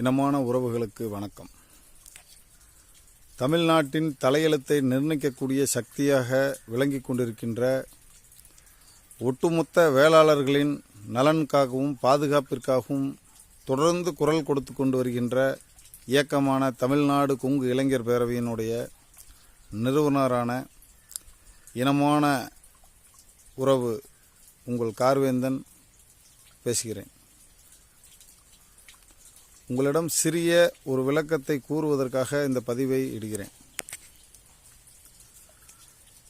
இனமான உறவுகளுக்கு வணக்கம். தமிழ்நாட்டின் தலையெழுத்தை நிர்ணயிக்கக்கூடிய சக்தியாக விளங்கிக் கொண்டிருக்கின்ற ஒட்டுமொத்த வேளாளர்களின் நலனுக்காகவும் பாதுகாப்பிற்காகவும் தொடர்ந்து குரல் கொடுத்து கொண்டு வருகின்ற இயக்கமான தமிழ்நாடு கொங்கு இளைஞர் பேரவையினுடைய நிறுவனரான இனமான உறவு உங்கள் கார்வேந்தன் பேசுகிறேன். உங்களிடம் சிறிய ஒரு விளக்கத்தை கூறுவதற்காக இந்த பதிவை இடுகிறேன்.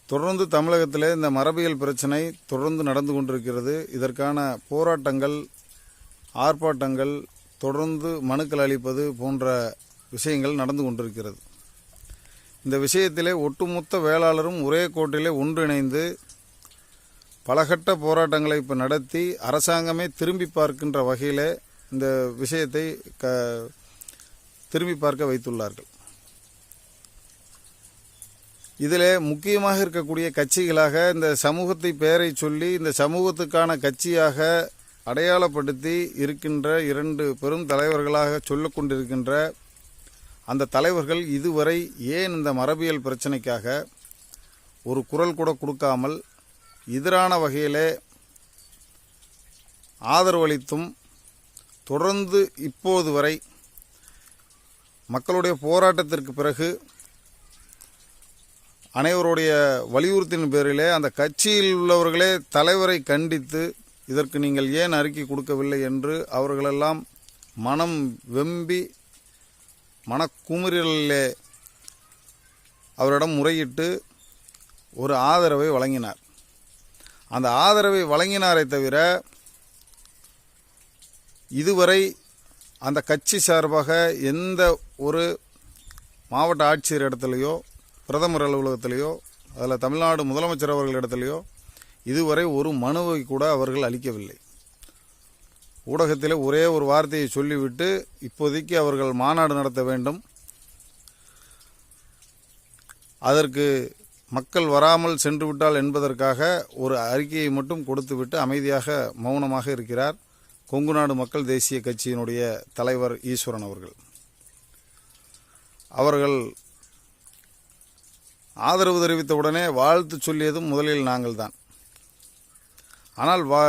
தொடர்ந்து தமிழகத்தில் இந்த மரபியல் பிரச்சனை தொடர்ந்து நடந்து கொண்டிருக்கிறது. இதற்கான போராட்டங்கள் ஆர்ப்பாட்டங்கள் தொடர்ந்து மனுக்கள் அளிப்பது போன்ற விஷயங்கள் நடந்து கொண்டிருக்கிறது. இந்த விஷயத்திலே ஒட்டுமொத்த வேளாளரும் ஒரே கோட்டிலே ஒன்றிணைந்து பலகட்ட போராட்டங்களை இப்போ நடத்தி அரசாங்கமே திரும்பி பார்க்கின்ற வகையிலே இந்த விஷயத்தை க திரும்பி பார்க்க வைத்துள்ளார்கள். இதில் முக்கியமாக இருக்கக்கூடிய கட்சிகளாக இந்த சமூகத்தை பெயரை சொல்லி இந்த சமூகத்துக்கான கட்சியாக அடையாளப்படுத்தி இருக்கின்ற இரண்டு பெரும் தலைவர்களாக சொல்ல கொண்டிருக்கின்ற அந்த தலைவர்கள் இதுவரை ஏன் இந்த மரபியல் பிரச்சனைக்காக ஒரு குரல் கூட கொடுக்காமல் எதிரான வகையிலே ஆதரவளித்தும் தொடர்ந்து இப்போது வரை மக்களுடைய போராட்டத்திற்கு பிறகு அனைவருடைய வலியுறுத்தின் பேரிலே அந்த கட்சியில் உள்ளவர்களே தலைவரை கண்டித்து இதற்கு நீங்கள் ஏன் அறிக்கை கொடுக்கவில்லை என்று அவர்களெல்லாம் மனம் வெம்பி மனக்குமுறலிலே அவரிடம் முறையிட்டு ஒரு ஆதரவை வழங்கினார். அந்த ஆதரவை வழங்கினாரே தவிர இதுவரை அந்த கட்சி சார்பாக எந்த ஒரு மாவட்ட ஆட்சியர் இடத்துலையோ பிரதமர் அலுவலகத்திலேயோ அதில் தமிழ்நாடு முதலமைச்சர் அவர்கள் இடத்துலையோ இதுவரை ஒரு மனுவை கூட அவர்கள் அளிக்கவில்லை. ஊடகத்தில் ஒரே ஒரு வார்த்தையை சொல்லிவிட்டு இப்போதைக்கு அவர்கள் மாநாடு நடத்த வேண்டும். அதற்கு மக்கள் வராமல் சென்று விட்டால் என்பதற்காக ஒரு அறிக்கையை மட்டும் கொடுத்துவிட்டு அமைதியாக மௌனமாக இருக்கிறார். கொங்கு நாடு மக்கள் தேசிய கட்சியினுடைய தலைவர் ஈஸ்வரன் அவர்கள். அவர்கள் ஆதரவு தெரிவித்த உடனே வாழ்த்து சொல்லியதும் முதலில் நாங்கள் தான் ஆனால் வா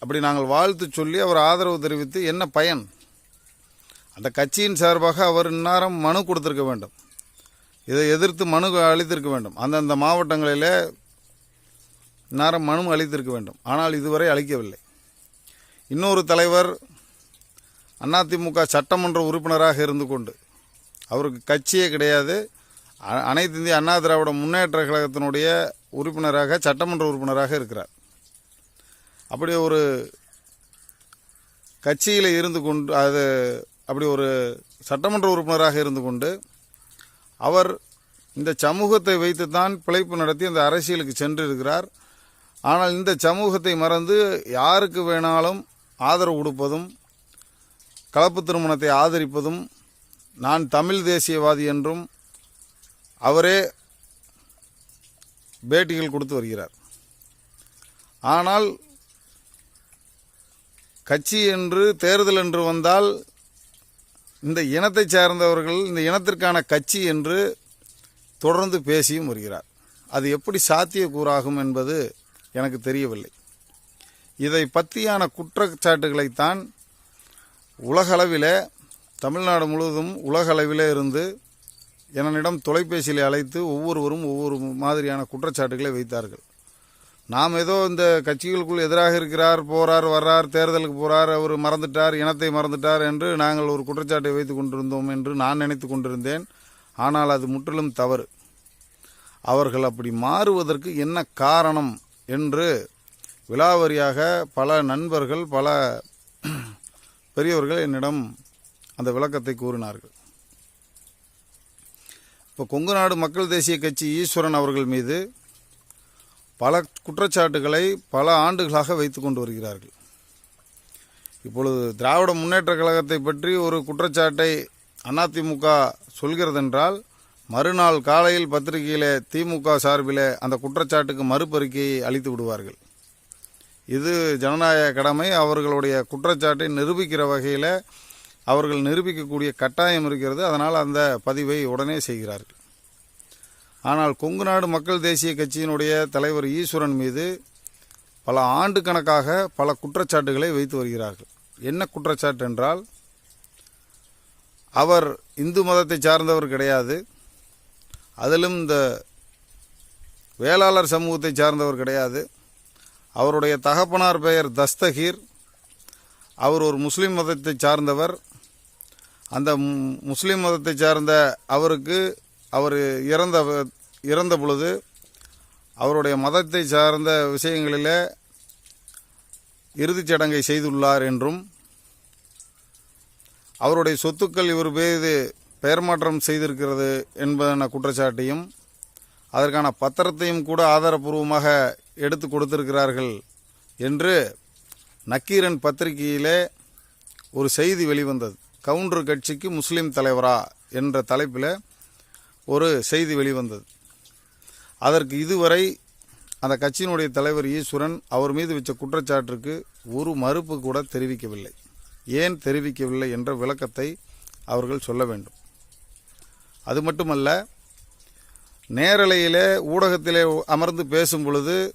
அப்படி நாங்கள் வாழ்த்து சொல்லி அவர் ஆதரவு தெரிவித்து என்ன பயன்? அந்த கட்சியின் சார்பாக அவர் இந்நேரம் மனு கொடுத்திருக்க வேண்டும். இதை எதிர்த்து மனு அளித்திருக்க வேண்டும். அந்தந்த மாவட்டங்களிலே இந்நேரம் மனு அளித்திருக்க வேண்டும். ஆனால் இதுவரை அளிக்கவில்லை. இன்னொரு தலைவர் அதிமுக சட்டமன்ற உறுப்பினராக இருந்து கொண்டு அவருக்கு கட்சியே கிடையாது. அனைத்து இந்திய அண்ணா திராவிட முன்னேற்ற கழகத்தினுடைய உறுப்பினராக சட்டமன்ற உறுப்பினராக இருக்கிறார். அப்படி ஒரு கட்சியில் இருந்து கொண்டு அது அப்படி ஒரு சட்டமன்ற உறுப்பினராக இருந்து கொண்டு அவர் இந்த சமூகத்தை வைத்து தான் பிழைப்பு நடத்தி அந்த அரசியலுக்கு சென்று இருக்கிறார் ஆனால் இந்த சமூகத்தை மறந்து யாருக்கு வேணாலும் ஆதரவு கொடுப்பதும் கலப்பு திருமணத்தை ஆதரிப்பதும் நான் தமிழ் தேசியவாதி என்றும் அவரே பேட்டிகள் கொடுத்து வருகிறார். ஆனால் கட்சி என்று தேர்தல் என்று வந்தால் இந்த இனத்தைச் சார்ந்தவர்கள் இந்த இனத்திற்கான கட்சி என்று தொடர்ந்து பேசியும் வருகிறார். அது எப்படி சாத்தியக்கூறாகும் என்பது எனக்கு தெரியவில்லை. இதை பற்றியான குற்றச்சாட்டுகளைத்தான் உலகளவில் தமிழ்நாடு முழுவதும் உலகளவிலே இருந்து என்னிடம் தொலைபேசியில் அழைத்து ஒவ்வொருவரும் ஒவ்வொரு மாதிரியான குற்றச்சாட்டுகளை வைத்தார்கள். நாம் ஏதோ இந்த கட்சிகளுக்குள் எதிராக இருக்கிறார் போறார் வர்றார் தேர்தலுக்கு போகிறார் அவர் மறந்துட்டார் இனத்தை மறந்துட்டார் என்று நாங்கள் ஒரு குற்றச்சாட்டை வைத்துக் கொண்டிருந்தோம் என்று நான் நினைத்து கொண்டிருந்தேன். ஆனால் அது முற்றிலும் தவறு. அவர்கள் அப்படி மாறுவதற்கு என்ன காரணம் என்று விலாவரியாக பல நண்பர்கள் பல பெரியவர்கள் என்னிடம் அந்த விளக்கத்தை கூறினார்கள். இப்போ கொங்கு நாடு மக்கள் தேசிய கட்சி ஈஸ்வரன் அவர்கள் மீது பல குற்றச்சாட்டுகளை பல ஆண்டுகளாக வைத்து கொண்டு வருகிறார்கள். இப்பொழுது திராவிட முன்னேற்ற கழகத்தை பற்றி ஒரு குற்றச்சாட்டை அதிமுக சொல்கிறதென்றால் மறுநாள் காலையில் பத்திரிகையில் திமுக சார்பில் அந்த குற்றச்சாட்டுக்கு மறுபறிக்கையை அளித்து விடுவார்கள். இது ஜனநாயக கடமை. அவர்களுடைய குற்றச்சாட்டை நிரூபிக்கிற வகையில் அவர்கள் நிரூபிக்கக்கூடிய கட்டாயம் இருக்கிறது. அதனால் அந்த பதிவை உடனே செய்கிறார்கள். ஆனால் கொங்கு நாடு மக்கள் தேசிய கட்சியினுடைய தலைவர் ஈஸ்வரன் மீது பல ஆண்டு கணக்காக பல குற்றச்சாட்டுகளை வைத்து வருகிறார்கள். என்ன குற்றச்சாட்டு என்றால் அவர் இந்து மதத்தை சார்ந்தவர் கிடையாது. அதிலும் இந்த வேளாளர் சமூகத்தை சார்ந்தவர் கிடையாது. அவருடைய தகப்பனார் பெயர் தஸ்தகீர். அவர் ஒரு முஸ்லீம் மதத்தை சார்ந்தவர். அந்த முஸ்லீம் மதத்தை சார்ந்த அவருக்கு அவர் இறந்த இறந்த பொழுது அவருடைய மதத்தை சார்ந்த விஷயங்களில் இறுதிச் சடங்கை செய்துள்ளார் என்றும் அவருடைய சொத்துக்கள் இவர் மீது பெயர் மாற்றம் செய்திருக்கிறது என்பதென குற்றச்சாட்டையும் அதற்கான பத்திரத்தையும் கூட ஆதாரபூர்வமாக எடுத்து கொடுத்திருக்கிறார்கள் என்று நக்கீரன் பத்திரிகையிலே ஒரு செய்தி வெளிவந்தது. கவுண்டர் கட்சிக்கு முஸ்லீம் தலைவரா என்ற தலைப்பில் ஒரு செய்தி வெளிவந்தது. அதற்கு இதுவரை அந்த கட்சியினுடைய தலைவர் ஈஸ்வரன் அவர் மீது வச்ச குற்றச்சாட்டிற்கு ஒரு மறுப்பு கூட தெரிவிக்கவில்லை. ஏன் தெரிவிக்கவில்லை என்ற விளக்கத்தை அவர்கள் சொல்ல வேண்டும். அது மட்டுமல்ல நேரலையிலே ஊடகத்திலே அமர்ந்து பேசும் பொழுது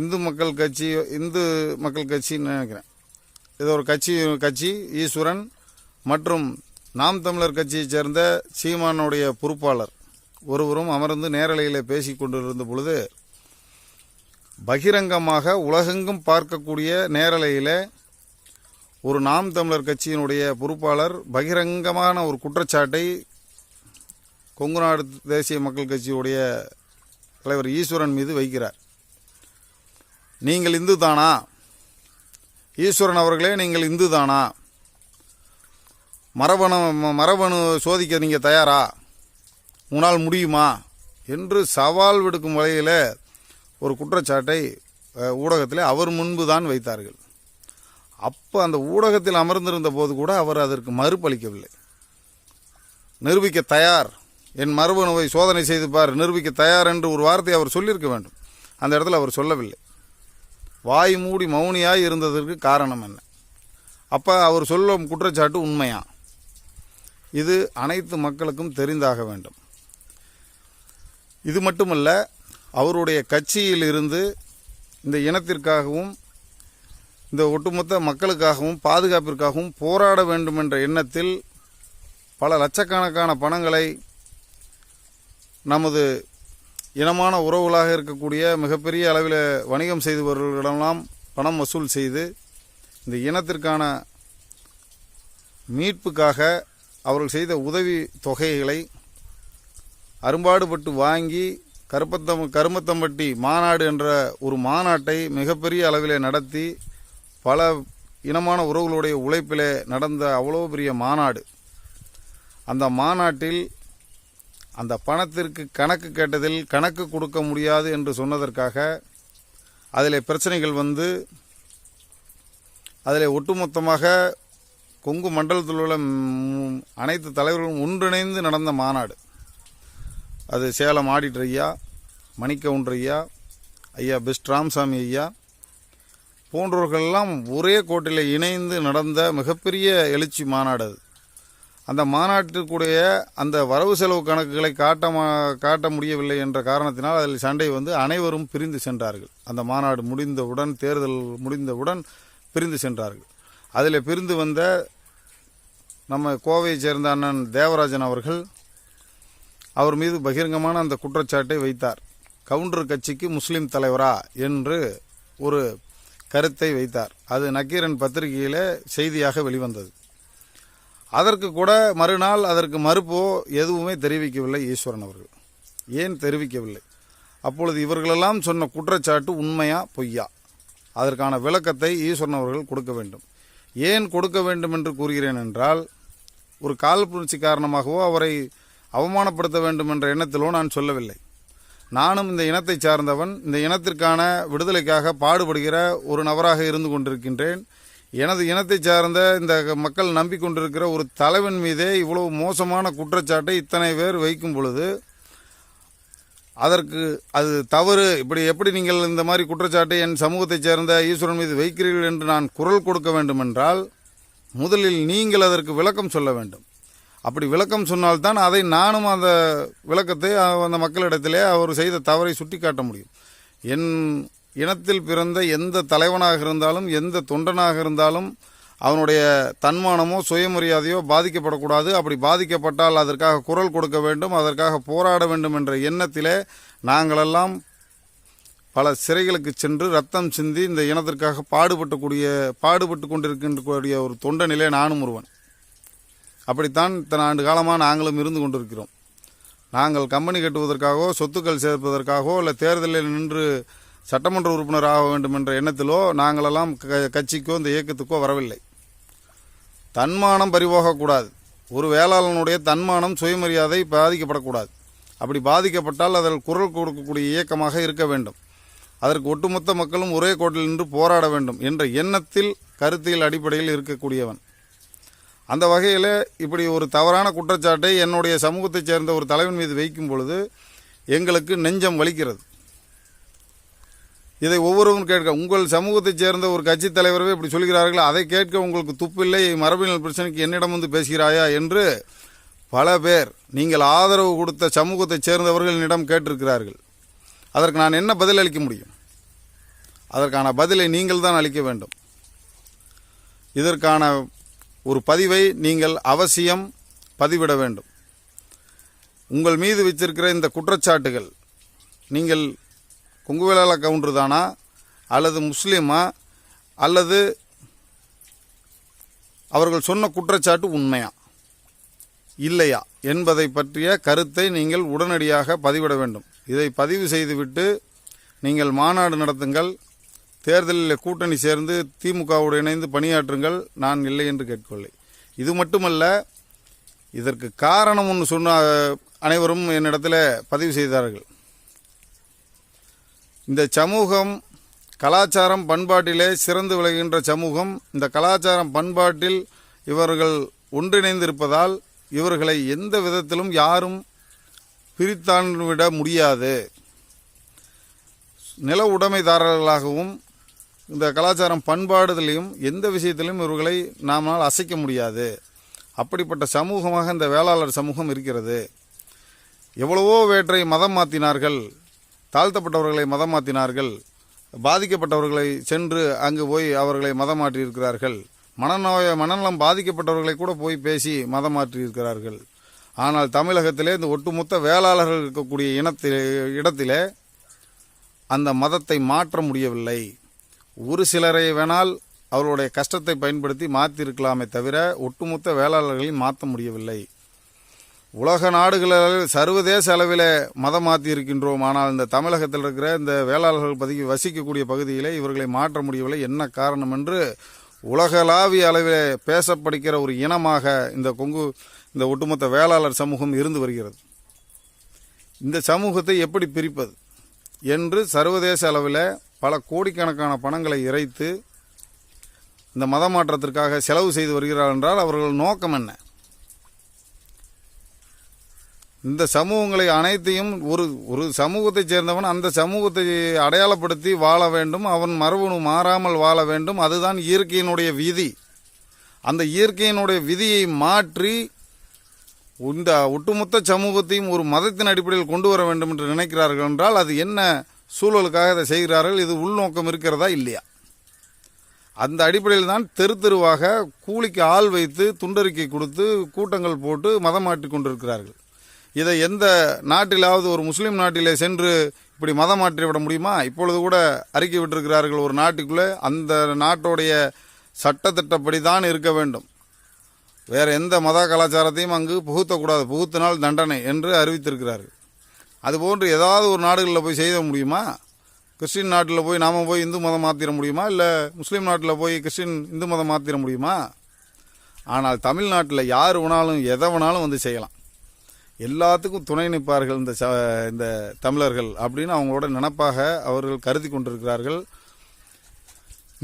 இந்து மக்கள் கட்சி இந்து மக்கள் கட்சின்னு நினைக்கிறேன். இது ஒரு கட்சி கட்சி ஈஸ்வரன் மற்றும் நாம் தமிழர் கட்சியைச் சேர்ந்த சீமானுடைய பொறுப்பாளர் ஒருவரும் அமர்ந்து நேரலையில் பேசிக் கொண்டிருந்த பொழுது பகிரங்கமாக உலகெங்கும் பார்க்கக்கூடிய நேரலையில் ஒரு நாம் தமிழர் கட்சியினுடைய பொறுப்பாளர் பகிரங்கமான ஒரு குற்றச்சாட்டை கொங்கு நாடு தேசிய மக்கள் கட்சியுடைய தலைவர் ஈஸ்வரன் மீது வைக்கிறார். நீங்கள் இந்து தானா ஈஸ்வரன் அவர்களே நீங்கள் இந்து தானா மரபணு ம- மரபணு சோதிக்க நீங்கள் தயாரா? உன்னால் முடியுமா? என்று சவால் விடுக்கும் வகையில் ஒரு குற்றச்சாட்டை ஊடகத்தில் அவர் முன்பு தான் வைத்தார்கள். அப்போ அந்த ஊடகத்தில் அமர்ந்திருந்த போது கூட அவர் அதற்கு மறுப்பளிக்கவில்லை நிரூபிக்க தயார். என் மரபணுவை சோதனை செய்து பார். நிரூபிக்க தயார் என்று ஒரு வார்த்தை அவர் சொல்லியிருக்க வேண்டும். அந்த இடத்துல அவர் சொல்லவில்லை. வாய் மூடி மௌனியாக இருந்ததற்கு காரணம் என்ன? அப்போ அவர் சொல்லும் குற்றச்சாட்டு உண்மையா? இது அனைத்து மக்களுக்கும் தெரிந்தாக வேண்டும். இது மட்டுமல்ல அவருடைய கட்சியில் இருந்து இந்த இனத்திற்காகவும் இந்த ஒட்டுமொத்த மக்களுக்காகவும் பாதுகாப்பிற்காகவும் போராட வேண்டும் என்ற எண்ணத்தில் பல லட்சக்கணக்கான பணங்களை நமது இனமான உறவுகளாக இருக்கக்கூடிய மிகப்பெரிய அளவில் வணிகம் செய்தவர்களிடமெல்லாம் பணம் வசூல் செய்து இந்த இனத்திற்கான மீட்புக்காக அவர்கள் செய்த உதவி தொகைகளை அரும்பாடுபட்டு வாங்கி கருப்பத்தம் கருமத்தம்பட்டி மாநாடு என்ற ஒரு மாநாட்டை மிகப்பெரிய அளவிலே நடத்தி பல இனமான உறவுகளுடைய உழைப்பிலே நடந்த அவ்வளோ பெரிய மாநாடு. அந்த மாநாட்டில் அந்த பணத்திற்கு கணக்கு கேட்டதில் கணக்கு கொடுக்க முடியாது என்று சொன்னதற்காக அதில் பிரச்சனைகள் வந்து அதில் ஒட்டுமொத்தமாக கொங்கு மண்டலத்தில் உள்ள அனைத்து தலைவர்களும் ஒன்றிணைந்து நடந்த மாநாடு. அது சேலம் ஆடிட்டர் ஐயா மணிக்கவுண்டர் ஐயா ஐயா பெஸ்ட் ராமசாமி ஐயா போன்றவர்களெல்லாம் ஒரே கோட்டில் இணைந்து நடந்த மிகப்பெரிய எழுச்சி மாநாடு அது. அந்த மாநாட்டிற்குடைய அந்த வரவு செலவு கணக்குகளை காட்ட காட்ட முடியவில்லை என்ற காரணத்தினால் அதில் சண்டை வந்து அனைவரும் பிரிந்து சென்றார்கள். அந்த மாநாடு முடிந்தவுடன் தேர்தல் முடிந்தவுடன் பிரிந்து சென்றார்கள். அதில் பிரிந்து வந்த நம்ம கோவையைச் சேர்ந்த அண்ணன் தேவராஜன் அவர்கள் அவர் மீது பகிரங்கமான அந்த குற்றச்சாட்டை வைத்தார். கவுண்டர் கட்சிக்கு முஸ்லீம் தலைவரா என்று ஒரு கருத்தை வைத்தார். அது நக்கீரன் பத்திரிகையில் செய்தியாக வெளிவந்தது. அதற்கு கூட மறுநாள் அதற்கு மறுப்போ எதுவுமே தெரிவிக்கவில்லை ஈஸ்வரன் அவர்கள். ஏன் தெரிவிக்கவில்லை? அப்பொழுது இவர்களெல்லாம் சொன்ன குற்றச்சாட்டு உண்மையா பொய்யா? அதற்கான விளக்கத்தை ஈஸ்வரன் அவர்கள் கொடுக்க வேண்டும். ஏன் கொடுக்க வேண்டும் என்று கூறுகிறேன் என்றால் ஒரு காழ்ப்புணர்ச்சி காரணமாகவோ அவரை அவமானப்படுத்த வேண்டும் என்ற எண்ணத்திலோ நான் சொல்லவில்லை. நானும் இந்த இனத்தை சார்ந்தவன் இந்த இனத்திற்கான விடுதலைக்காக பாடுபடுகிற ஒரு நபராக இருந்து கொண்டிருக்கின்றேன். எனது இனத்தை சார்ந்த இந்த மக்கள் நம்பிக்கொண்டிருக்கிற ஒரு தலைவன் மீதே இவ்வளவு மோசமான குற்றச்சாட்டை இத்தனை பேர் வைக்கும் பொழுது அதற்கு அது தவறு. இப்படி எப்படி நீங்கள் இந்த மாதிரி குற்றச்சாட்டை என் சமூகத்தைச் சேர்ந்த ஈஸ்வரன் மீது வைக்கிறீர்கள் என்று நான் குரல் கொடுக்க வேண்டுமென்றால் முதலில் நீங்கள் அதற்கு விளக்கம் சொல்ல வேண்டும். அப்படி விளக்கம் சொன்னால்தான் அதை நானும் அந்த விளக்கத்தை அந்த மக்களிடத்திலே அவர் செய்த தவறை சுட்டி காட்ட முடியும். என் இனத்தில் பிறந்த எந்த தலைவனாக இருந்தாலும் எந்த தொண்டனாக இருந்தாலும் அவனுடைய தன்மானமோ சுயமரியாதையோ பாதிக்கப்படக்கூடாது. அப்படி பாதிக்கப்பட்டால் அதற்காக குரல் கொடுக்க வேண்டும் அதற்காக போராட வேண்டும் என்ற எண்ணத்திலே நாங்களெல்லாம் பல சிறைகளுக்கு சென்று ரத்தம் சிந்தி இந்த இனத்திற்காக பாடுபட்டக்கூடிய பாடுபட்டு கொண்டிருக்கின்றக்கூடிய ஒரு தொண்ட நிலை நானும் ஒருவன். அப்படித்தான் இத்தனை ஆண்டு காலமாக நாங்களும் இருந்து கொண்டிருக்கிறோம். நாங்கள் கம்பெனி கட்டுவதற்காகவோ சொத்துக்கள் சேர்ப்பதற்காகவோ இல்லை தேர்தலில் நின்று சட்டமன்ற உறுப்பினர் ஆக வேண்டும் என்ற எண்ணத்திலோ நாங்களெல்லாம் க- கட்சிக்கோ இந்த இயக்கத்துக்கோ வரவில்லை. தன்மானம் பறிபோகக்கூடாது. ஒரு வேளாளனுடைய தன்மானம் சுயமரியாதை பாதிக்கப்படக்கூடாது. அப்படி பாதிக்கப்பட்டால் அதில் குரல் கொடுக்கக்கூடிய இயக்கமாக இருக்க வேண்டும். அதற்கு ஒட்டுமொத்த மக்களும் ஒரே கோட்டில் நின்று போராட வேண்டும் என்ற எண்ணத்தில் கருத்தியல் அடிப்படையில் இருக்கக்கூடியவன். அந்த வகையில் இப்படி ஒரு தவறான குற்றச்சாட்டை என்னுடைய சமூகத்தைச் சேர்ந்த ஒரு தலைவன் மீது வைக்கும் பொழுது எங்களுக்கு நெஞ்சம் வலிக்கிறது. இதை ஒவ்வொருவரும் கேட்க உங்கள் சமூகத்தைச் சேர்ந்த ஒரு கட்சி தலைவரவே இப்படி சொல்கிறார்கள். அதை கேட்க உங்களுக்கு துப்பில்லை. மரபினல் பிரச்சனைக்கு என்னிடம் வந்து பேசுகிறாயா என்று பல பேர் நீங்கள் ஆதரவு கொடுத்த சமூகத்தைச் சேர்ந்தவர்கள் என்னிடம் கேட்டிருக்கிறார்கள். அதற்கு நான் என்ன பதில் அளிக்க முடியும்? அதற்கான பதிலை நீங்கள் தான் அளிக்க வேண்டும். இதற்கான ஒரு பதிவை நீங்கள் அவசியம் பதிவிட வேண்டும். உங்கள் மீது வச்சிருக்கிற இந்த குற்றச்சாட்டுகள் நீங்கள் கொங்குவேலால கவுண்டர் தானா? அல்லது முஸ்லீமா? அல்லது அவர்கள் சொன்ன குற்றச்சாட்டு உண்மையா? இல்லையா? என்பதை பற்றிய கருத்தை நீங்கள் உடனடியாக பதிவிட வேண்டும். இதை பதிவு செய்துவிட்டு நீங்கள் மாநாடு நடத்துங்கள். தேர்தலில் கூட்டணி சேர்ந்து திமுகவோடு இணைந்து பணியாற்றுங்கள். நான் இல்லை என்று கேட்கவில்லை. இது மட்டுமல்ல இதற்கு காரணம் ஒன்று சொன்ன அனைவரும் என்னிடத்தில் பதிவு செய்தார்கள். இந்த சமூகம் கலாச்சாரம் பண்பாட்டிலே சிறந்து விளங்குகின்ற சமூகம் இந்த கலாச்சாரம் பண்பாட்டில் இவர்கள் ஒன்றிணைந்திருப்பதால் இவர்களை எந்த விதத்திலும் யாரும் பிரித்தாண்டுவிட முடியாது. நில உடைமைதாரர்களாகவும் இந்த கலாச்சாரம் பண்பாடுதலையும் எந்த விஷயத்திலும் இவர்களை நாமால் அசைக்க முடியாது. அப்படிப்பட்ட சமூகமாக இந்த வேளாளர் சமூகம் இருக்கிறது. எவ்வளவோ வேற்றை மதம் மாற்றினார்கள் தாழ்த்தப்பட்டவர்களை மதம் மாற்றினார்கள் பாதிக்கப்பட்டவர்களை சென்று அங்கு போய் அவர்களை மதம் மாற்றியிருக்கிறார்கள் மனநோய மனநலம் பாதிக்கப்பட்டவர்களை கூட போய் பேசி மதம் மாற்றியிருக்கிறார்கள் ஆனால் தமிழகத்திலே இந்த ஒட்டுமொத்த வேளாளர்கள் இருக்கக்கூடிய இனத்திலே இடத்திலே அந்த மதத்தை மாற்ற முடியவில்லை. ஒரு சிலரை வேணால் அவர்களுடைய கஷ்டத்தை பயன்படுத்தி மாற்றிருக்கலாமே தவிர ஒட்டுமொத்த வேளாளர்களை மாற்ற முடியவில்லை. உலக நாடுகளில் சர்வதேச அளவில் மதம் மாற்றி இருக்கின்றோம் ஆனால் இந்த தமிழகத்தில் இருக்கிற இந்த வேளாளர்கள் பதுக்கி வசிக்கக்கூடிய பகுதியிலே இவர்களை மாற்ற முடியவில்லை. என்ன காரணம் என்று உலகளாவிய அளவில் பேசப்படுகிற ஒரு இனமாக இந்த கொங்கு இந்த ஒட்டுமொத்த வேளாளர் சமூகம் இருந்து வருகிறது. இந்த சமூகத்தை எப்படி பிரிப்பது என்று சர்வதேச அளவில் பல கோடிக்கணக்கான பணங்களை இறைத்து இந்த மதமாற்றத்திற்காக செலவு செய்து வருகிறார் என்றால் அவர்கள் நோக்கம் என்ன? இந்த சமூகங்களை அனைத்தையும் ஒரு ஒரு சமூகத்தைச் சேர்ந்தவன் அந்த சமூகத்தை அடையாளப்படுத்தி வாழ வேண்டும். அவன் மரபணு மாறாமல் வாழ வேண்டும். அதுதான் இயற்கையினுடைய விதி. அந்த இயற்கையினுடைய விதியை மாற்றி இந்த ஒட்டுமொத்த சமூகத்தையும் ஒரு மதத்தின் அடிப்படையில் கொண்டு வர வேண்டும் என்று நினைக்கிறார்கள் என்றால் அது என்ன சூழலுக்காக இதை செய்கிறார்கள்? இது உள்நோக்கம் இருக்கிறதா இல்லையா? அந்த அடிப்படையில் தான் தெரு தெருவாக கூலிக்கு ஆள் வைத்து துண்டறிக்கை கொடுத்து கூட்டங்கள் போட்டு மதம் மாற்றிக் கொண்டிருக்கிறார்கள். இதை எந்த நாட்டிலாவது ஒரு முஸ்லீம் நாட்டிலே சென்று இப்படி மதம் மாற்றி விட முடியுமா? இப்பொழுது கூட அறிக்கை விட்டிருக்கிறார்கள் ஒரு நாட்டுக்குள்ளே அந்த நாட்டுடைய சட்டத்திட்டப்படி தான் இருக்க வேண்டும். வேறு எந்த மத கலாச்சாரத்தையும் அங்கு புகுத்தக்கூடாது. புகுத்தினால் தண்டனை என்று அறிவித்திருக்கிறார்கள். அதுபோன்று ஏதாவது ஒரு நாடுகளில் போய் செய்த முடியுமா? கிறிஸ்டின் நாட்டில் போய் நாம் போய் இந்து மதம் மாற்றிட முடியுமா? இல்லை முஸ்லீம் நாட்டில் போய் கிறிஸ்டின் இந்து மதம் மாற்றிட முடியுமா? ஆனால் தமிழ்நாட்டில் யார் வேணாலும் எதை வேணாலும் வந்து செய்யலாம். எல்லாத்துக்கும் துணை நிற்பார்கள் இந்த ச இந்த தமிழர்கள் அப்படின்னு அவங்களோட நினப்பாக அவர்கள் கருதி கொண்டிருக்கிறார்கள்.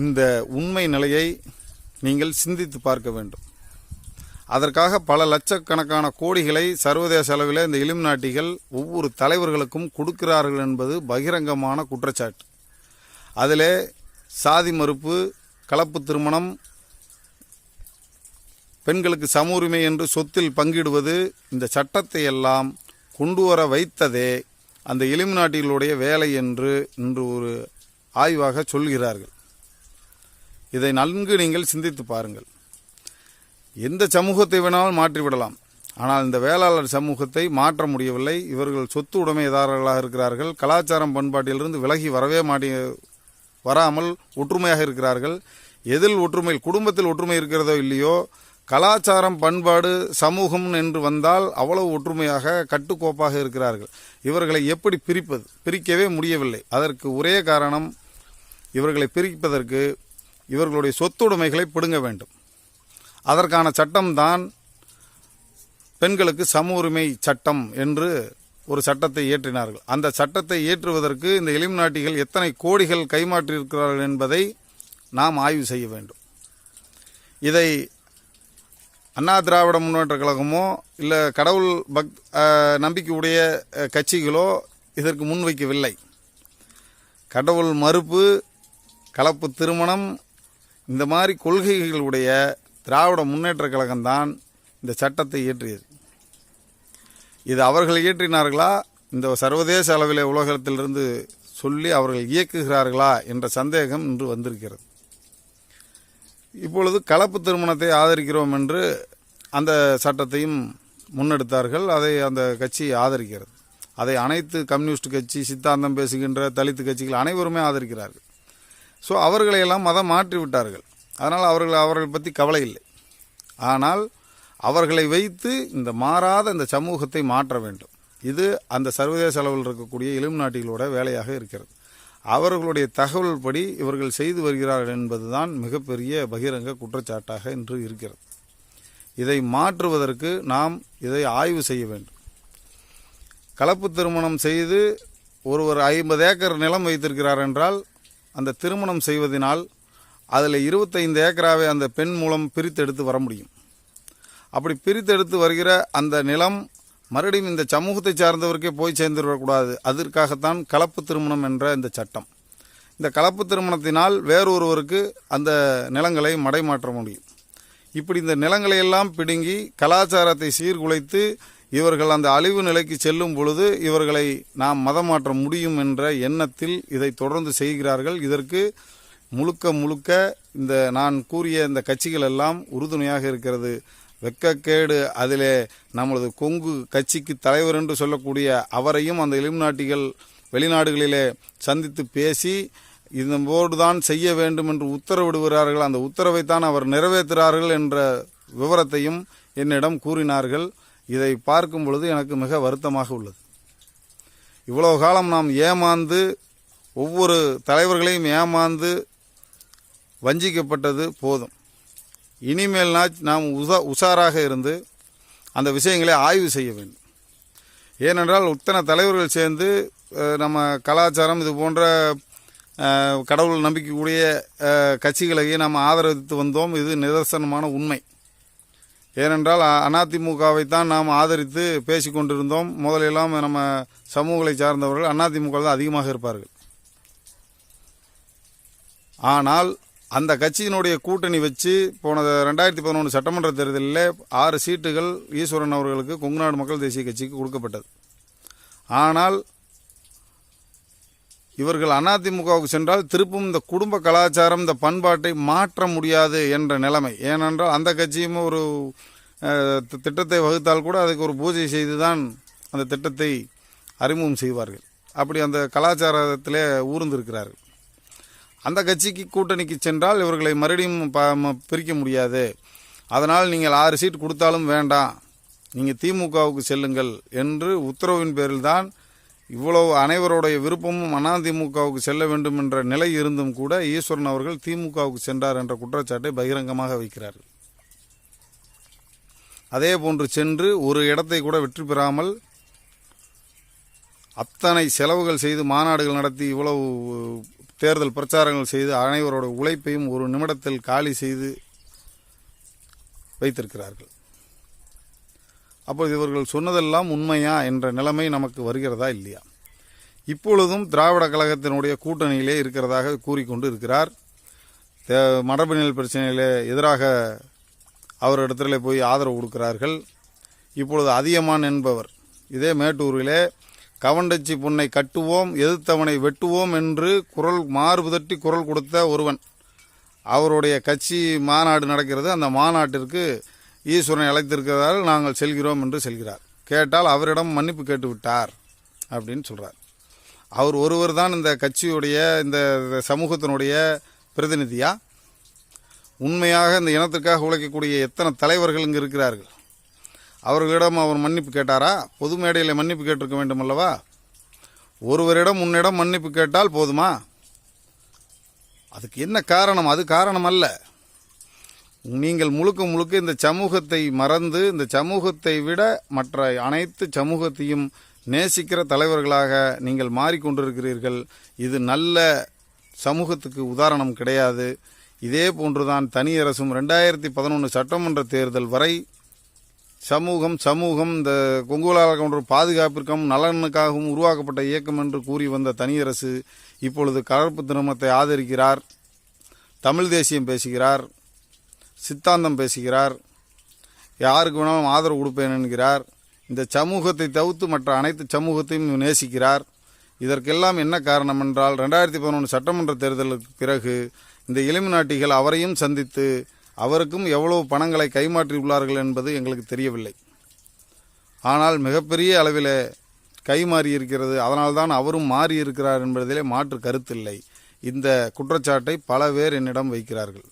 இந்த உண்மை நிலையை நீங்கள் சிந்தித்து பார்க்க வேண்டும். அதற்காக பல லட்சக்கணக்கான கோடிகளை சர்வதேச அளவில் இந்த இலும் நாட்டிகள் ஒவ்வொரு தலைவர்களுக்கும் கொடுக்கிறார்கள் என்பது பகிரங்கமான குற்றச்சாட்டு. அதில் சாதி மறுப்பு கலப்பு திருமணம் பெண்களுக்கு சம உரிமை என்று சொத்தில் பங்கிடுவது இந்த சட்டத்தை எல்லாம் கொண்டு வர வைத்ததே அந்த இலுமினாட்டிகளுடைய வேலை என்று இன்று ஒரு ஆய்வாக சொல்கிறார்கள். இதை நன்கு நீங்கள் சிந்தித்து பாருங்கள். எந்த சமூகத்தை வேணாலும் மாற்றிவிடலாம். ஆனால் இந்த வேளாளர் சமூகத்தை மாற்ற முடியவில்லை. இவர்கள் சொத்து உடைமைதாரர்களாக இருக்கிறார்கள். கலாச்சாரம் பண்பாட்டிலிருந்து விலகி வரவே மாட்டி வராமல் ஒற்றுமையாக இருக்கிறார்கள். எதில் ஒற்றுமை குடும்பத்தில் ஒற்றுமை இருக்கிறதோ இல்லையோ கலாச்சாரம் பண்பாடு சமூகம் என்று வந்தால் அவ்வளவு ஒற்றுமையாக கட்டுக்கோப்பாக இருக்கிறார்கள். இவர்களை எப்படி பிரிப்பது? பிரிக்கவே முடியவில்லை. அதற்கு ஒரே காரணம் இவர்களை பிரிப்பதற்கு இவர்களுடைய சொத்துடைமைகளை பிடுங்க வேண்டும். அதற்கான சட்டம்தான் பெண்களுக்கு சம உரிமை சட்டம் என்று ஒரு சட்டத்தை இயற்றினார்கள். அந்த சட்டத்தை இயற்றுவதற்கு இந்த இளிம்நாட்டிகள் எத்தனை கோடிகள் கைமாற்றியிருக்கிறார்கள் என்பதை நாம் ஆய்வு செய்ய வேண்டும். இதை அண்ணா திராவிட முன்னேற்ற கழகமோ இல்லை கடவுள் பக் நம்பிக்கையுடைய கட்சிகளோ இதற்கு முன்வைக்கவில்லை கடவுள் மறுப்பு கலப்பு திருமணம் இந்த மாதிரி கொள்கைகளுடைய திராவிட முன்னேற்ற கழகம்தான் இந்த சட்டத்தை இயற்றியது. இது அவர்கள் இயற்றினார்களா? இந்த சர்வதேச அளவில் உலகத்திலிருந்து சொல்லி அவர்கள் இயக்குகிறார்களா என்ற சந்தேகம் இன்று வந்திருக்கிறது. இப்பொழுது கலப்பு திருமணத்தை ஆதரிக்கிறோம் என்று அந்த சட்டத்தையும் முன்னெடுத்தார்கள். அதை அந்த கட்சி ஆதரிக்கிறது. அதை அனைத்து கம்யூனிஸ்ட் கட்சி சித்தாந்தம் பேசுகின்ற தலித்து கட்சிகள் அனைவருமே ஆதரிக்கிறார்கள். ஸோ அவர்களையெல்லாம் மதம் மாற்றி விட்டார்கள் அதனால் அவர்கள் அவர்கள் பற்றி கவலை இல்லை. ஆனால் அவர்களை வைத்து இந்த மாறாத இந்த சமூகத்தை மாற்ற வேண்டும். இது அந்த சர்வதேச அளவில் இருக்கக்கூடிய இளம் நாட்டிகளோட வேலையாக இருக்கிறது. அவர்களுடைய தகவல் படி இவர்கள் செய்து வருகிறார்கள் என்பதுதான் மிகப்பெரிய பகிரங்க குற்றச்சாட்டாக இன்று இருக்கிறது. இதை மாற்றுவதற்கு நாம் இதை ஆய்வு செய்ய வேண்டும். கலப்பு திருமணம் செய்து ஒருவர் ஐம்பது ஏக்கர் நிலம் வைத்திருக்கிறார் என்றால் அந்த திருமணம் செய்வதனால் அதில் இருபத்தைந்து ஏக்கராகவே அந்த பெண் மூலம் பிரித்தெடுத்து வர முடியும். அப்படி பிரித்தெடுத்து வருகிற அந்த நிலம் மறுபடியும் இந்த சமூகத்தை சார்ந்தவருக்கே போய் சேர்ந்துவிடக்கூடாது. அதற்காகத்தான் கலப்பு திருமணம் என்ற இந்த சட்டம். இந்த கலப்பு திருமணத்தினால் வேறொருவருக்கு அந்த நிலங்களை மடைமாற்ற முடியும். இப்படி இந்த நிலங்களை எல்லாம் பிடுங்கி கலாச்சாரத்தை சீர்குலைத்து இவர்கள் அந்த அழிவு நிலைக்கு செல்லும் பொழுது இவர்களை நாம் மதம் மாற்ற முடியும் என்ற எண்ணத்தில் இதை தொடர்ந்து செய்கிறார்கள். இதற்கு முழுக்க முழுக்க இந்த நான் கூறிய இந்த கட்சிகள் எல்லாம் உறுதுணையாக இருக்கிறது. வெக்கக்கேடு அதிலே நம்மளது கொங்கு கட்சிக்கு தலைவர் என்று சொல்லக்கூடிய அவரையும் அந்த இளிம்நாட்டிகள் வெளிநாடுகளிலே சந்தித்து பேசி இந்த போர்டு தான் செய்ய வேண்டும் என்று உத்தரவிடுகிறார்கள். அந்த உத்தரவைத்தான் அவர் நிறைவேற்றுகிறார்கள் என்ற விவரத்தையும் என்னிடம் கூறினார்கள். இதை பார்க்கும் பொழுது எனக்கு மிக வருத்தமாக உள்ளது. இவ்வளவு காலம் நாம் ஏமாந்து ஒவ்வொரு தலைவர்களையும் ஏமாந்து வஞ்சிக்கப்பட்டது போதும். இனிமேல் நாம் உசா உஷாராக இருந்து அந்த விஷயங்களை ஆய்வு செய்ய வேண்டும். ஏனென்றால் இத்தனை தலைவர்கள் சேர்ந்து நம்ம கலாச்சாரம் இது போன்ற கடவுள் நம்பிக்கைக்கூடிய கட்சிகளையே நாம் ஆதரித்து வந்தோம். இது நிதர்சனமான உண்மை. ஏனென்றால் அதிமுகவை தான் நாம் ஆதரித்து பேசி கொண்டிருந்தோம். முதலெல்லாம் நம்ம சமூகங்களை சார்ந்தவர்கள் அதிமுக தான் அதிகமாக இருப்பார்கள். ஆனால் அந்த கட்சியினுடைய கூட்டணி வச்சு போன ரெண்டாயிரத்தி பதினொன்று சட்டமன்ற தேர்தலில் ஆறு சீட்டுகள் ஈஸ்வரன் அவர்களுக்கு கொங்குநாடு மக்கள் தேசிய கட்சிக்கு கொடுக்கப்பட்டது. ஆனால் இவர்கள் அதிமுகவுக்கு சென்றால் திருப்பும் இந்த குடும்ப கலாச்சாரம் இந்த பண்பாட்டை மாற்ற முடியாது என்ற நிலைமை. ஏனென்றால் அந்த கட்சியும் ஒரு திட்டத்தை வகுத்தால் கூட அதுக்கு ஒரு பூஜை செய்து தான் அந்த திட்டத்தை அறிமுகம் செய்வார்கள். அப்படி அந்த கலாச்சாரத்திலே ஊர்ந்திருக்கிறார்கள். அந்த கட்சிக்கு கூட்டணிக்கு சென்றால் இவர்களை மறுபடியும் ப- ம- பிரிக்க முடியாது. அதனால் நீங்கள் ஆறு சீட் கொடுத்தாலும் வேண்டாம். நீங்கள் திமுகவுக்கு செல்லுங்கள் என்று உத்தரவின் பேரில் தான் இவ்வளவு அனைவருடைய விருப்பமும் அதிமுகவுக்கு செல்ல வேண்டும் என்ற நிலை இருந்தும் கூட ஈஸ்வரன் அவர்கள் திமுகவுக்கு சென்றார் என்ற குற்றச்சாட்டை பகிரங்கமாக வைக்கிறார்கள். அதே போன்று சென்று ஒரு இடத்தை கூட வெற்றி பெறாமல் அத்தனை செலவுகள் செய்து மாநாடுகள் நடத்தி இவ்வளவு தேர்தல் பிரச்சாரங்கள் செய்து அனைவரோட உழைப்பையும் ஒரு நிமிடத்தில் காலி செய்து வைத்திருக்கிறார்கள். அப்போது இவர்கள் சொன்னதெல்லாம் உண்மையா என்ற நிலைமை நமக்கு வருகிறதா இல்லையா? இப்பொழுதும் திராவிட கழகத்தினுடைய கூட்டணியிலே இருக்கிறதாக கூறிக்கொண்டு இருக்கிறார் தே- பிரச்சனையிலே எதிராக அவரிடத்துல போய் ஆதரவு கொடுக்கிறார்கள். இப்பொழுது அதியமான் என்பவர் இதே மேட்டூரிலே கவண்டச்சி பொன்னை கட்டுவோம் எதிர்த்தவனை வெட்டுவோம் என்று குரல் மாறுபுதட்டி குரல் கொடுத்த ஒருவன். அவருடைய கட்சி மாநாடு நடக்கிறது. அந்த மாநாட்டிற்கு ஈஸ்வரன் அழைத்திருக்கிறதால் நாங்கள் செல்கிறோம் என்று செல்கிறார். கேட்டால் அவரிடம் மன்னிப்பு கேட்டு விட்டார் அப்படின்னு சொல்கிறார் அவர் ஒருவர் தான் இந்த கட்சியுடைய இந்த சமூகத்தினுடைய பிரதிநிதியா? உண்மையாக இந்த இனத்திற்காக உழைக்கக்கூடிய எத்தனை தலைவர்கள் இங்கே இருக்கிறார்கள்? அவர்களிடம் அவர் மன்னிப்பு கேட்டாரா? பொது மேடையில் மன்னிப்பு கேட்டிருக்க வேண்டும் அல்லவா? ஒருவரிடம் உன்னிடம் மன்னிப்பு கேட்டால் போதுமா? அதுக்கு என்ன காரணம்? அது காரணம் அல்ல நீங்கள் முழுக்க முழுக்க இந்த சமூகத்தை மறந்து இந்த சமூகத்தை விட மற்ற அனைத்து சமூகத்தையும் நேசிக்கிற தலைவர்களாக நீங்கள் மாறிக்கொண்டிருக்கிறீர்கள். இது நல்ல சமூகத்துக்கு உதாரணம் கிடையாது. இதே போன்றுதான் தனியரசும் ரெண்டாயிரத்தி பதினொன்று சட்டமன்ற தேர்தல் வரை சமூகம் சமூகம் இந்த கொங்குலால ஒன்று பாதுகாப்பிற்கும் நலனுக்காகவும் உருவாக்கப்பட்ட இயக்கம் என்று கூறி வந்த தனியரசு இப்பொழுது கலர்ப்பு திருமணத்தை ஆதரிக்கிறார் தமிழ் தேசியம் பேசுகிறார். சித்தாந்தம் பேசுகிறார். யாருக்கு வேணாலும் ஆதரவு கொடுப்பேன் என்கிறார். இந்த சமூகத்தை தவிர்த்து மற்ற அனைத்து சமூகத்தையும் நேசிக்கிறார். இதற்கெல்லாம் என்ன காரணம் என்றால் ரெண்டாயிரத்தி பதினொன்று சட்டமன்ற தேர்தலுக்கு பிறகு இந்த இலுமினாட்டிகள் அவரையும் சந்தித்து அவருக்கும் எவ்வளவு பணங்களை கைமாற்றியுள்ளார்கள் என்பது எங்களுக்கு தெரியவில்லை. ஆனால் மிகப்பெரிய அளவில் கைமாறி இருக்கிறது. அதனால்தான் அவரும் மாறி இருக்கிறார் என்பதிலே மாற்று கருத்தில்லை. இந்த குற்றச்சாட்டை பல பேர் என்னிடம் வைக்கிறார்கள்.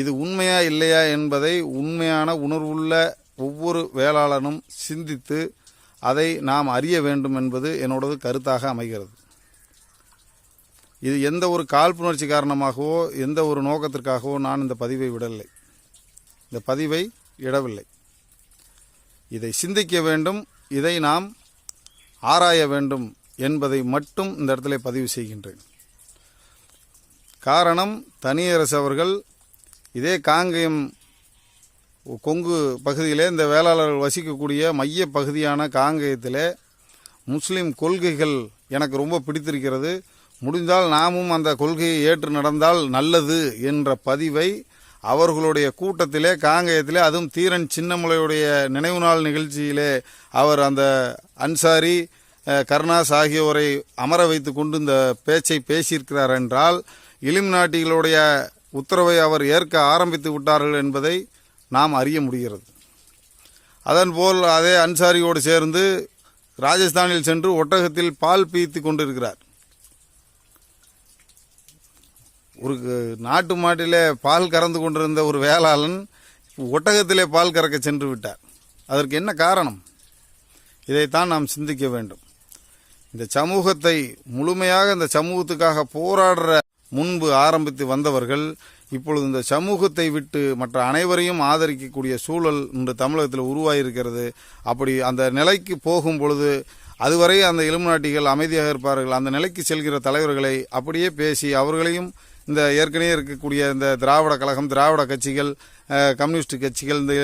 இது உண்மையா இல்லையா என்பதை உண்மையான உணர்வுள்ள ஒவ்வொரு வேளாளனும் சிந்தித்து அதை நாம் அறிய வேண்டும் என்பது என்னோடது கருத்தாக அமைகிறது. இது எந்த ஒரு காழ்ப்புணர்ச்சி காரணமாகவோ எந்த ஒரு நோக்கத்திற்காகவோ நான் இந்த பதிவை விடவில்லை இந்த பதிவை இடவில்லை. இதை சிந்திக்க வேண்டும் இதை நாம் ஆராய வேண்டும் என்பதை மட்டும் இந்த இடத்துல பதிவு செய்கின்றேன். காரணம் தனியரசு அவர்கள் இதே காங்கயம் கொங்கு பகுதியிலே இந்த வேளாளர்கள் வசிக்கக்கூடிய மைய பகுதியான காங்கயத்தில் முஸ்லீம் கொள்கைகள் எனக்கு ரொம்ப பிடித்திருக்கிறது. முடிந்தால் நாமும் அந்த கொள்கையை ஏற்று நடந்தால் நல்லது என்ற பதிவை அவர்களுடைய கூட்டத்திலே காங்கயத்திலே அதுவும் தீரன் சின்னமுலையுடைய நினைவு நாள் நிகழ்ச்சியிலே அவர் அந்த அன்சாரி கருணாஸ் ஆகியோரை அமர வைத்து கொண்டு இந்த பேச்சை பேசியிருக்கிறார் என்றால் இலிம் நாட்டிகளுடைய உத்தரவை அவர் ஏற்க ஆரம்பித்து விட்டார்கள் என்பதை நாம் அறிய முடிகிறது. அதன்போல் அதே அன்சாரியோடு சேர்ந்து ராஜஸ்தானில் சென்று ஒட்டகத்தில் பால் பீய்த்து கொண்டிருக்கிறார். ஒரு நாட்டு மாட்டிலே பால் கறந்து கொண்டிருந்த ஒரு வேளாளன் ஒட்டகத்திலே பால் கறக்க சென்று விட்டார். அதற்கு என்ன காரணம்? இதைத்தான் நாம் சிந்திக்க வேண்டும். இந்த சமூகத்தை முழுமையாக இந்த சமூகத்துக்காக போராடுற முன்பு ஆரம்பித்து வந்தவர்கள் இப்பொழுது இந்த சமூகத்தை விட்டு மற்ற அனைவரையும் ஆதரிக்கக்கூடிய சூழல் இன்று தமிழகத்தில் உருவாகியிருக்கிறது அப்படி அந்த நிலைக்கு போகும் பொழுது அதுவரை அந்த இலுமினாட்டிகள் அமைதியாக இருப்பார்கள். அந்த நிலைக்கு செல்கிற தலைவர்களை அப்படியே பேசி அவர்களையும் இந்த ஏற்கனவே இருக்கக்கூடிய இந்த திராவிட கழகம் திராவிட கட்சிகள் கம்யூனிஸ்ட் கட்சிகள் இந்த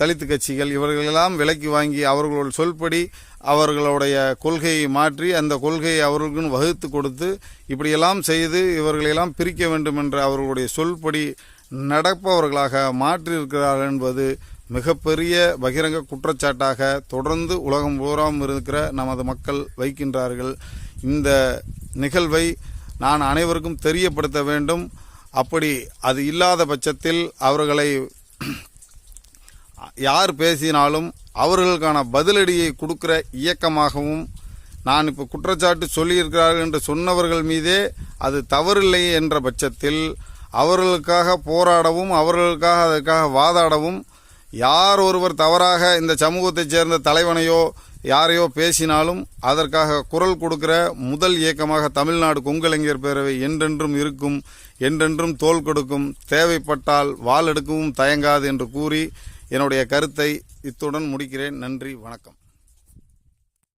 தலித்து கட்சிகள் இவர்களெல்லாம் விலைக்கு வாங்கி அவர்களோட சொல்படி அவர்களுடைய கொள்கையை மாற்றி அந்த கொள்கையை அவர்களுக்கு வகுத்து கொடுத்து இப்படியெல்லாம் செய்து இவர்களையெல்லாம் பிரிக்க வேண்டும் என்ற அவர்களுடைய சொல்படி நடப்பவர்களாக மாற்றியிருக்கிறார்கள் என்பது மிகப்பெரிய பகிரங்க குற்றச்சாட்டாக தொடர்ந்து உலகம் பூராம் இருக்கிற நமது மக்கள் வைக்கின்றார்கள். இந்த நிகழ்வை நான் அனைவருக்கும் தெரியப்படுத்த வேண்டும். அப்படி அது இல்லாத பட்சத்தில் அவர்களை யார் பேசினாலும் அவர்களுக்கான பதிலடியை கொடுக்குற இயக்கமாகவும் நான் இப்போ குற்றச்சாட்டு சொல்லியிருக்கிறார்கள் என்று சொன்னவர்கள் மீதே அது தவறில்லை என்ற பட்சத்தில் அவர்களுக்காக போராடவும் அவர்களுக்காக அதற்காக வாதாடவும் யார் ஒருவர் தவறாக இந்த சமூகத்தைச் சேர்ந்த தலைவனையோ யாரையோ பேசினாலும் அதற்காக குரல் கொடுக்கிற முதல் இயக்கமாக தமிழ்நாடு கொங்கலைஞர் பேரவை என்றென்றும் இருக்கும் என்றென்றும் தோள் கொடுக்கும் தேவைப்பட்டால் வாள் எடுக்கவும் தயங்காது என்று கூறி என்னுடைய கருத்தை இத்துடன் முடிக்கிறேன். நன்றி வணக்கம்.